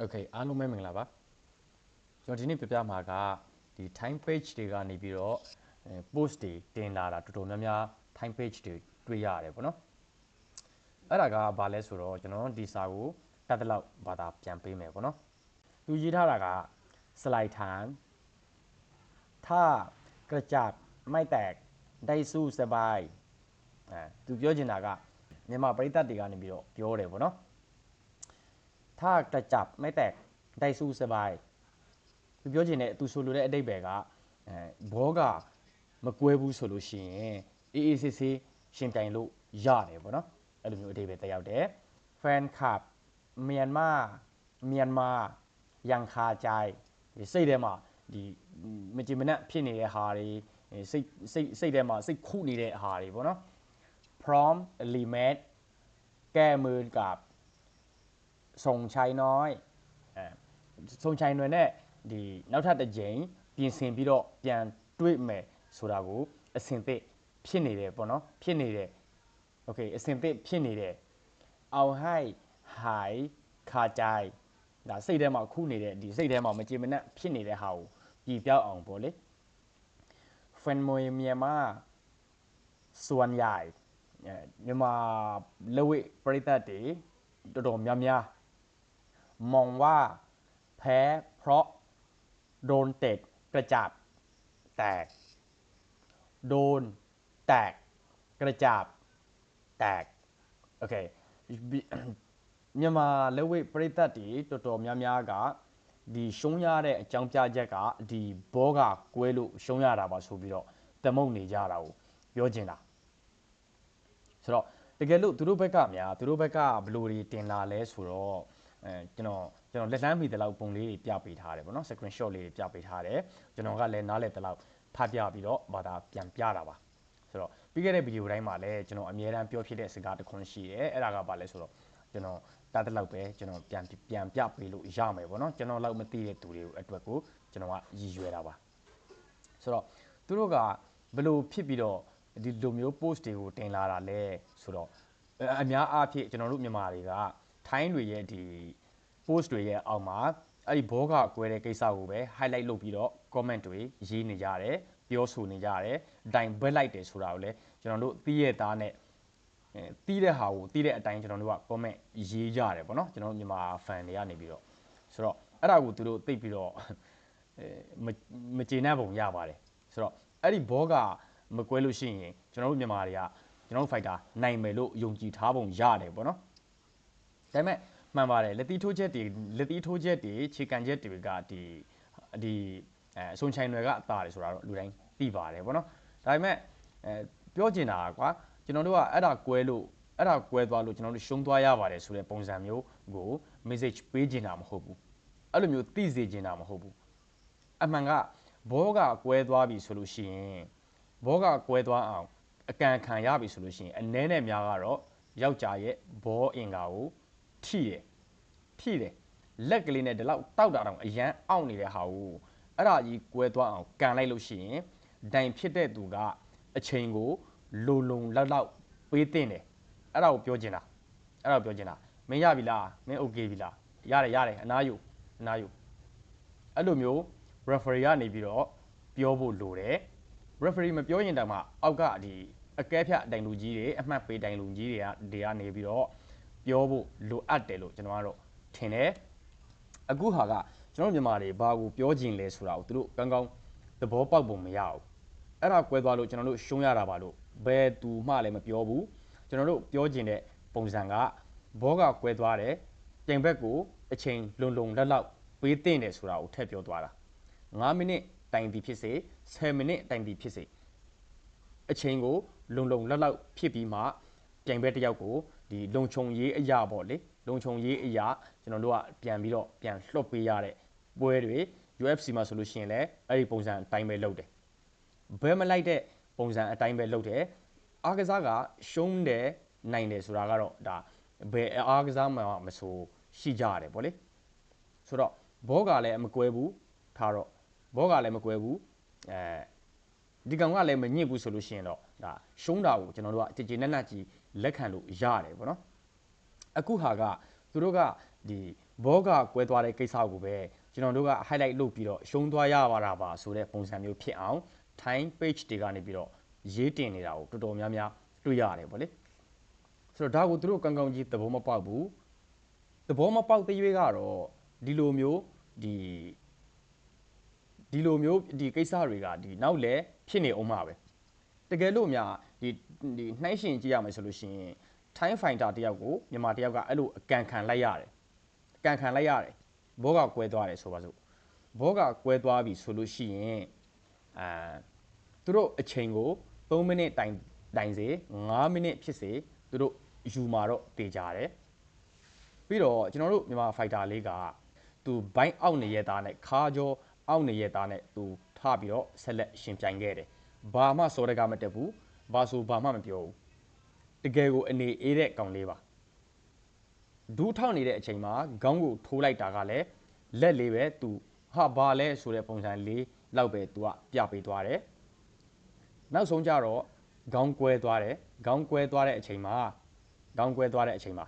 โอเคအားလုံးပဲမင်္ဂလာပါကျွန်တော်ဒီနေ့ပြပြမှာကဒီ time page တွေကနေပြီးတော့အဲ post တွေတင်လာတာတော်တော်များများ time page တွေတွေ့ရတယ်ပေါ့နော်အဲ့ဒါကဘာလဲဆိုတော့ကျွန်တော်ဒီစာကိုတတ်တလောက်ဘာသာပြန်ပေးမယ်ပေါ့နော်သူရေးထားတာက slide time ถ้ากระจับไม่แตกได้สู้สบายအဲသူပြောချင်တာကမြန်မာပရိသတ်တွေကနေပြီးတော့ပြောတယ်ပေါ့နော် ထကကြပ်မဲတဲ့ဒိုက်ဆူစပိုင်သူပြောချင်တဲ့သူဆိုလိုတဲ့အတိတ်ပဲကအဲဘောကမကွဲဘူးဆိုလို့ရှိရင်အေးအေးဆေးဆေးရှင်ပြိုင်လို့ရတယ်ပေါ့နော်အဲ့လိုမျိုးအတိတ်ပဲတက်ရောက်တယ် fan club မြန်မာမြန်မာရန်ခါကြိုင်ဒီစိတ်ထဲမှာဒီမကြင်မနှက်ဖြစ်နေတဲ့ဟာတွေစိတ်စိတ်စိတ်ထဲမှာစိတ်ခုနေတဲ့ဟာတွေပေါ့နော် prom element ကဲမွန်ကပ် บ ส่งชัยน้อยအဲส่งชัยน้อยနဲ့ဒီနောက်ထပ်တစ်ကြိမ်ပြင်ဆင်ပြီးတော့ပြန်တွေ့မယ်ဆိုတာကိုအစင်သစ်ဖြစ်နေတယ်ပေါ့နော်ဖြစ်နေတယ်โอเคအစင်သစ်ဖြစ်နေတယ်အောင်ဟိုက်ဟိုင်ခါကြိုင်ဒါစိတ်ထဲမှာခုနေတဲ့ဒီစိတ်ထဲမှာမကြည်မနှက်ဖြစ်နေတဲ့ဟာကိုပြည်ပြောက်အောင်ပေါ့လေဖန်မွေမြန်မာส่วนใหญ่အဲမြန်မာလက်ဝိပရိသတ်တွေတော်တော်များများ มองว่าแพ้เพราะโดนเตะกระจับแตก โดนแตกกระจับแตกโอเคမြန်မာလက်ဝိပရိသတ်တွေတော်တော်များများကဒီရှုံးရတဲ့အကြောင်းပြချက်ကဒီဘောကကွဲလို့ရှုံးရတာပါဆိုပြီးတော့တမုံနေကြတာကိုပြောချင်တာဆိုတော့တကယ်လို့သူတို့ဘက်ကများသူတို့ဘက်ကဘယ်လိုတွေတင်လာလဲဆိုတော့ အဲကျွန်တော်ကျွန်တော်လက်လန်းမိတဲ့လောက်ပုံလေးတွေပြပေးထားတယ်ပေါ့နော် screenshot လေးတွေပြပေးထားတယ်ကျွန်တော်ကလည်းနားလည်တဲ့လောက်ဖတ်ပြပြီးတော့ဘာသာပြန်ပြတာပါဆိုတော့ပြီးခဲ့တဲ့ဗီဒီယိုတိုင်းမှာလည်းကျွန်တော်အမြဲတမ်းပြောဖြစ်တဲ့စကားတစ်ခွန်းရှိတယ်အဲ့ဒါကဘာလဲဆိုတော့ကျွန်တော်တတ်တဲ့လောက်ပဲကျွန်တော်ပြန်ပြန်ပြပေးလို့ရမယ်ပေါ့နော်ကျွန်တော်လောက်မသိတဲ့သူတွေကိုအတွက်ကိုကျွန်တော်ကရည်ရွယ်တာပါဆိုတော့သူတို့ကဘယ်လိုဖြစ်ပြီးတော့ဒီလိုမျိုး post တွေကိုတင်လာတာလဲဆိုတော့အများအားဖြင့်ကျွန်တော်တို့မြန်မာတွေက ထိုင်းတွေရဲ့ဒီ post တွေရဲ့အောက်မှာအဲ့ဒီဘောကကွဲတဲ့ကိစ္စကိုပဲ highlight လုပ်ပြီးတော့ comment တွေရေးနေကြတယ်ပြောဆိုနေကြတယ်အတိုင်းဘက်လိုက်တယ်ဆိုတာကိုလည်းကျွန်တော်တို့သိရသားနဲ့အဲတီးတဲ့ဟာကိုတီးတဲ့အတိုင်းကျွန်တော်တို့က comment ရေးကြတယ်ပေါ့နော်ကျွန်တော်တို့မြန်မာ fan တွေကနေပြီးတော့ဆိုတော့အဲ့ဒါကိုသူတို့သိပြီးတော့အဲမကျေနပ်ပုံရပါတယ်ဆိုတော့အဲ့ဒီဘောကမကွဲလို့ရှိရင်ကျွန်တော်တို့မြန်မာတွေကကျွန်တော်တို့ fighter နိုင်မယ်လို့ယုံကြည်ထားပုံရတယ်ပေါ့နော် ဒါပေမဲ့မှန်ပါတယ်လက်သီးထိုးချက်တွေလက်သီးထိုးချက်တွေခြေကန်ချက်တွေကဒီဒီအဲအစွန်ချိုင်တွေကအသာတယ်ဆိုတာတော့လူတိုင်းသိပါတယ်ဗောနော်ဒါပေမဲ့အဲပြောချင်တာကွာကျွန်တော်တို့ကအဲ့ဒါကွဲလို့အဲ့ဒါကွဲသွားလို့ကျွန်တော်တို့ရှုံးသွားရပါတယ်ဆိုတဲ့ပုံစံမျိုးကို message ပေးချင်တာမဟုတ်ဘူးအဲ့လိုမျိုးသိစေချင်တာမဟုတ်ဘူးအမှန်ကဘောကကွဲသွားပြီဆိုလို့ရှိရင်ဘောကကွဲသွားအောင်အကန်ခံရပြီဆိုလို့ရှိရင်အ ਨੇ နဲ့များကတော့ယောက်ျားရဲ့ဘောအင်္ဂါကို ထိတယ်ထိတယ်လက်ကလေးနဲ့ဒီလောက်တောက်တာတောင်အရန်အောင့်နေတဲ့ဟာကိုအဲ့ဒါကြီးကွဲသွားအောင်ကန်လိုက်လို့ရှိရင်ဒိုင်ဖြစ်တဲ့သူကအချိန်ကိုလုံလုံလောက်လောက်ပေးတင်တယ်အဲ့ဒါကိုပြောချင်တာအဲ့ဒါကိုပြောချင်တာမင်းရပြီလားမင်းโอเคပြီလားရတယ်ရတယ်အနားယူအနားယူအဲ့လိုမျိုး referee ကနေပြီးတော့ပြောဖို့လိုတယ် referee မပြောရင်တောင်မှအောက်ကဒီအကဲဖြတ်တိုင်လူကြီးတွေအမှတ်ပေးတိုင်လူကြီးတွေကတွေကနေပြီးတော့ ပြောဖို့လိုအပ်တယ်လို့ကျွန်တော်ကတော့ထင်တယ်အခုဟာကကျွန်တော်မြန်မာတွေဘာကိုပြောချင်လဲဆိုတာကိုသူတို့ကောင်းကောင်းသဘောပေါက်ပုံမရဘူးအဲ့ဒါကွဲသွားလို့ကျွန်တော်တို့ရှုံးရတာပါလို့ဘယ်သူမှလည်းမပြောဘူးကျွန်တော်တို့ပြောချင်တဲ့ပုံစံကဘောကကွဲသွားတယ်ပြင်ဘက်ကိုအချိန်လုံလုံလက်လောက်ပေးတင်တယ်ဆိုတာကိုထည့်ပြောသွားတာ9မိနစ်တိုင်သည်ဖြစ်စေ10မိနစ်တိုင်သည်ဖြစ်စေအချိန်ကိုလုံလုံလက်လောက်ဖြစ်ပြီးမှပြိုင်ဘက်တစ်ယောက်ကို ဒီလုံခြုံရေးအရာပေါ့လေလုံခြုံရေးအရာကျွန်တော်တို့ကပြန်ပြီးတော့ပြန်လှုပ်ပေးရတဲ့ပွဲတွေ UFC မှာဆိုလို့ရှိရင်လည်းအဲ့ဒီပုံစံအတိုင်းပဲလုပ်တယ်ဘယ်မလိုက်တဲ့ပုံစံအတိုင်းပဲလုပ်တယ်အားကစားကရှုံးတယ်နိုင်တယ်ဆိုတာကတော့ဒါဘယ်အားကစားမှမဆိုရှိကြရတယ်ပေါ့လေဆိုတော့ဘောကလည်းမကွဲဘူးထားတော့ဘောကလည်းမကွဲဘူးအဲ ဒီကောင်ကလည်းမညစ်ဘူးဆိုလို့ရှိရင်တော့ဒါရှုံးတာကိုကျွန်တော်တို့ကကြည်ကြည်နက်နက်ကြီးလက်ခံလို့ရတယ်ပေါ့နော်အခုဟာကသူတို့ကဒီဘောကကွဲသွားတဲ့ကိစ္စကိုပဲကျွန်တော်တို့က highlight လုပ်ပြီးတော့ရှုံးသွားရပါတာပါဆိုတဲ့ပုံစံမျိုးဖြစ်အောင် time page တွေကနေပြီးတော့ရေးတင်နေတာကိုတော်တော်များများတွေ့ရတယ်ဗောလေဆိုတော့ဒါကိုသူတို့ကောင်းကောင်းကြီးသဘောမပေါက်ဘူးသဘောမပေါက်သေးရွေးကတော့ဒီလိုမျိုးဒီဒီလိုမျိုးဒီကိစ္စတွေကဒီနောက်လဲ ဖြစ်နေအောင်မှာပဲတကယ်လို့များဒီဒီနှိုင်းရှင်ကြည့်ရမယ်ဆိုလို့ရှိရင် time finder တယောက်ကိုမြန်မာတယောက်ကအဲ့လိုအကန်ခံလိုက်ရတယ်အကန်ခံလိုက်ရတယ်ဘောကကွဲသွားတယ်ဆိုပါစို့ဘောကကွဲသွားပြီဆိုလို့ရှိရင်အာသူတို့အချိန်ကို3မိနစ်တိုင်တိုင်စေ5မိနစ်ဖြစ်စေသူတို့ယူมาတော့တေကြတယ်ပြီးတော့ကျွန်တော်တို့မြန်မာ fighter လေးကသူဘိုင်းအောက်နေရသားနဲ့ခါကြောအောက်နေရသားနဲ့သူ ထပြီးတော့ဆက်လက်ရှင်ပြိုင်ခဲ့တယ်ဘာမှစောတကမတက်ဘူးဘာဆိုဘာမှမပြောဘူးတကယ်ကိုအနေအေးတဲ့ကောင်လေးပါဒူးထောက်နေတဲ့အချိန်မှာခေါင်းကိုထိုးလိုက်တာကလည်းလက်လေးပဲသူဟာဘာလဲဆိုတဲ့ပုံစံလေးလောက်ပဲသူကပြပေးသွားတယ်နောက်ဆုံးကြတော့ခေါင်းကွဲသွားတယ်ခေါင်းကွဲသွားတဲ့အချိန်မှာခေါင်းကွဲသွားတဲ့အချိန်မှာ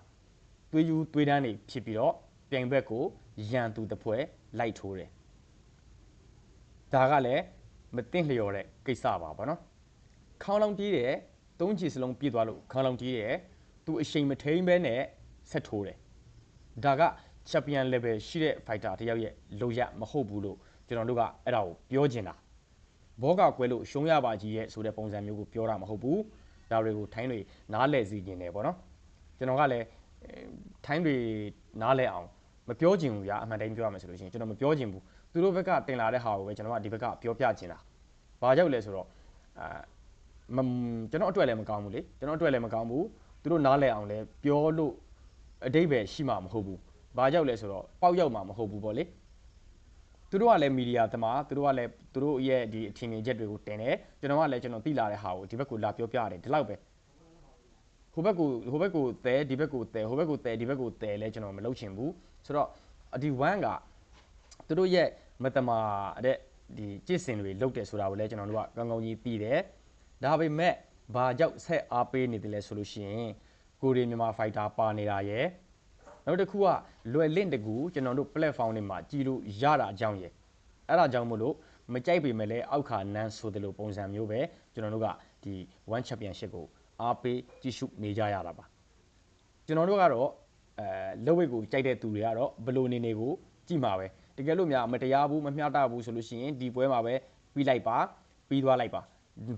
သွေးယူသွေးတန်းတွေဖြစ်ပြီးတော့ပြိုင်ဘက်ကိုရန်သူတစ်ဖွဲလိုက်ထိုးတယ် ဒါကလည်းမသိလျော်တဲ့ကိစ္စပါဗောနော်ခေါင်းလောင်ကြီးတယ်သုံးချီစလုံးပြည့်သွားလို့ခေါင်းလောင်ကြီးတယ်သူအချိန်မထိန်ပဲနဲ့ဆက်ထိုးတယ်ဒါက champion level ရှိတဲ့ fighter တယောက်ရဲ့လိုရမဟုတ်ဘူးလို့ကျွန်တော်တို့ကအဲ့ဒါကိုပြောချင်တာဘောကကွဲလို့ရှုံးရပါကြီးရဲ့ဆိုတဲ့ပုံစံမျိုးကိုပြောတာမဟုတ်ဘူးဒါတွေကိုထိုင်းတွေနားလဲစီကျင်တယ်ပေါ့နော်ကျွန်တော်ကလည်းထိုင်းတွေနားလဲအောင်မပြောချင်ဘူးဗျာအမှန်တိုင်းပြောရမယ်ဆိုလို့ရှိရင်ကျွန်တော်မပြောချင်ဘူး သူတို့ဘက်ကတင်လာတဲ့ဟာကိုပဲကျွန်တော်ကဒီဘက်ကပြောပြချင်တာဘာကြောက်လဲဆိုတော့အာကျွန်တော်အတွက်လည်းမကောင်းဘူးလေကျွန်တော်အတွက်လည်းမကောင်းဘူးသူတို့နားလဲအောင်လည်းပြောလို့အတိတ်ပဲရှိမှာမဟုတ်ဘူးဘာကြောက်လဲဆိုတော့ပေါက်ရောက်မှာမဟုတ်ဘူးပေါ့လေသူတို့ကလည်းမီဒီယာသမားသူတို့ကလည်းသူတို့ရဲ့ဒီအထင်မြင်ချက်တွေကိုတင်တယ်ကျွန်တော်ကလည်းကျွန်တော်သိလာတဲ့ဟာကိုဒီဘက်ကိုလာပြောပြရတယ်ဒီလောက်ပဲဟိုဘက်ကိုဟိုဘက်ကိုတဲဒီဘက်ကိုတဲဟိုဘက်ကိုတဲဒီဘက်ကိုတဲလဲကျွန်တော်မလုပ်ချင်ဘူးဆိုတော့ဒီ1ကသူတို့ရဲ့ မတမာတဲ့ဒီကြစ်စင်တွေလုပ်တယ်ဆိုတာကိုလည်းကျွန်တော်တို့ကကောင်းကောင်းကြီးသိတယ်ဒါပေမဲ့ဘာကြောင့်ဆက်အားပေးနေတယ်လဲဆိုလို့ရှိရင်ကိုရီမြန်မာဖိုက်တာပါနေတာရယ်နောက်တစ်ခုကလွယ်လင့်တကူကျွန်တော်တို့ platform တွေမှာကြည်လို့ရတာအကြောင်းရယ်အဲ့ဒါကြောင့်မို့လို့မကြိုက်ပေမဲ့လည်းအောက်ခါနန်းဆိုတယ်လို့ပုံစံမျိုးပဲကျွန်တော်တို့ကဒီ one championship ကိုအားပေးကြည့်ရှုနေကြရတာပါကျွန်တော်တို့ကတော့အဲလက်ဝိတ်ကိုကြိုက်တဲ့သူတွေကတော့ဘလိုနေနေကိုကြည့်မှာပဲ တကယ်လို့များမတရားဘူးမမျှတဘူးဆိုလို့ရှိရင်ဒီပွဲမှာပဲပြီးလိုက်ပါပြီးသွားလိုက်ပါ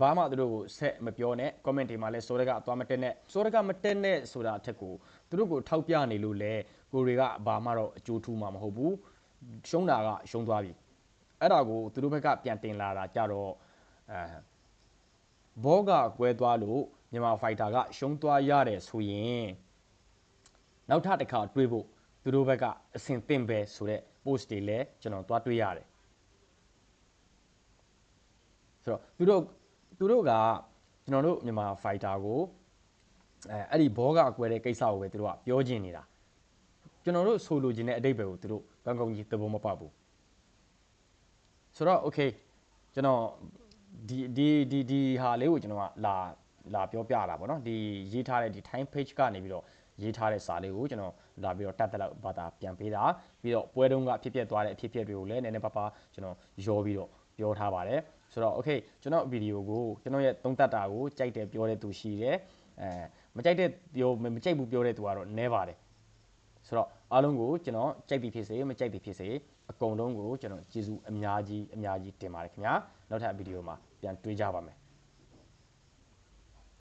ဘာမှသူတို့ကိုဆက်မပြောနဲ့ comment တွေမှာလည်းစိုးရကအသွားမတက်နဲ့စိုးရကမတက်နဲ့ဆိုတာအထက်ကိုသူတို့ကိုထောက်ပြနေလို့လဲကိုတွေကဘာမှတော့အကျိုးထူးမှာမဟုတ်ဘူးရှုံးတာကရှုံးသွားပြီအဲ့ဒါကိုသူတို့ဘက်ကပြန်တင်လာတာကြတော့အဲဘောကကွဲသွားလို့မြန်မာဖိုက်တာကရှုံးသွားရတယ်ဆိုရင်နောက်ထပ်တစ်ခါတွေးဖို့ သူတို့ဘက်ကအဆင်သင့်ပဲဆိုတဲ့ post တွေလည်းကျွန်တော်သွားတွေးရတယ်ဆိုတော့သူတို့သူတို့ကကျွန်တော်တို့မြန်မာ fighter ကိုအဲအဲ့ဒီဘောကအကွဲတဲ့ကိစ္စကိုပဲသူတို့ကပြောချင်နေတာကျွန်တော်တို့ဆိုလိုချင်တဲ့အတိတ်ပဲကိုသူတို့ကောင်းကောင်းကြီးသဘောမပေါက်ဘူးဆိုတော့ okay ကျွန်တော်ဒီဒီဒီဒီဟာလေးကိုကျွန်တော်ကလာလာပြောပြတာပေါ့နော်ဒီရေးထားတဲ့ဒီ time page ကနေပြီးတော့ ရေးထားတဲ့စာလေးကိုကျွန်တော်လာပြီးတော့တတ်တက်လောက်ဘာသာပြန်ပေးတာပြီးတော့ပွဲတုန်းကဖြစ်ပျက်သွားတဲ့အဖြစ်အပျက်တွေကိုလည်းနည်းနည်းပါးပါးကျွန်တော်ရောပြီးတော့ပြောထားပါတယ်ဆိုတော့ okay ကျွန်တော်ဗီဒီယိုကိုကျွန်တော်ရဲ့သုံးသပ်တာကိုကြိုက်တယ်ပြောတဲ့သူရှိတယ်အဲမကြိုက်တဲ့ပြောမကြိုက်ဘူးပြောတဲ့သူကတော့နည်းပါတယ်ဆိုတော့အားလုံးကိုကျွန်တော်ကြိုက်ပြီဖြစ်စေမကြိုက်ပြီဖြစ်စေအကုန်လုံးကိုကျွန်တော်ကျေးဇူးအများကြီးအများကြီးတင်ပါတယ်ခင်ဗျာနောက်ထပ်ဗီဒီယိုမှာပြန်တွေ့ကြပါမယ်